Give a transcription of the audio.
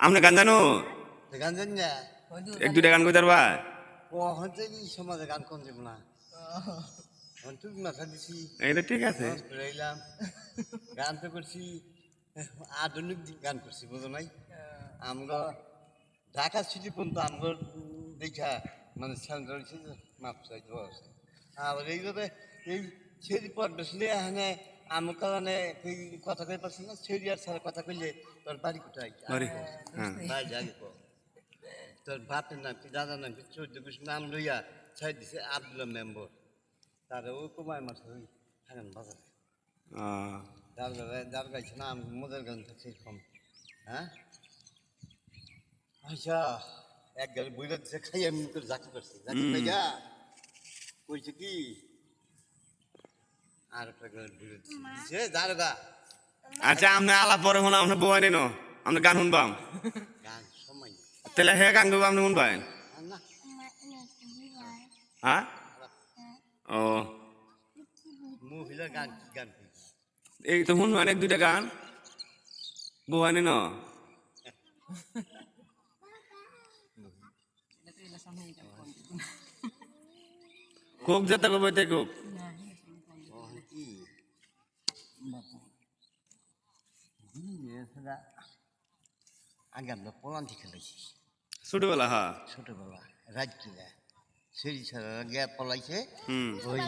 আপনি গান জানো? গান জানি না। এক দুটা গান কইতে পারবা? ও হচ্ছে এই সমাজে গান কোন দেব না। তুমি মাথা দিছি এটা ঠিক আছে। নাচ ঘুরাইলাম গান তো করছি। আধুনিক গান করছি বুঝো নাই? আমরা ঢাকা সিটি পর্যন্ত আমরা দেখা মানে সেন্টার হয়েছে যে মাপ চাইতে আছে আবার এইভাবে এই ছেড়ি পর বসলে এখানে আমার কারণে কথা কই পারছি না আর স্যার কথা কইলে তোর বাড়ি কোথায়? বাড়ি? বাড়ি আগে কো তোর বাপের নাম কি দাদার নাম কি? চৌদ্দ কৃষ্ণ নাম লইয়া ছাই দিছে আব্দুল্লাহ মেম্বর। তারে ও কুমার মাছ হারান বাজারে। আহ, যার গায়ে যার গাইছে না আমি মোদের গান থাকছে কম হ্যাঁ? আচ্ছা এক গাড়ি বইরা দিছে খাই আমি করে জাকি করছি জাকি ভাইয়া কইছে কি আর একটা গাড়ি বইরা দিছে দিছে যার গা আচ্ছা আপনি আলাপ পরে শুনা আপনি বই নিন। আপনি গান শুনবাম। তাহলে হে গান গাবো আপনি শুনবেন? হ্যাঁ? ও। এই তো শুনবেন এক দুটা গান। বই নিন। কোক যেতে কবে কোক ও কি আগে আমরা পলান্তি খেলেছি ছোটবেলা হ্যাঁ। ছোটবেলা রাজকিলা সেই ছাড়া গিয়া পলাইছে। ওই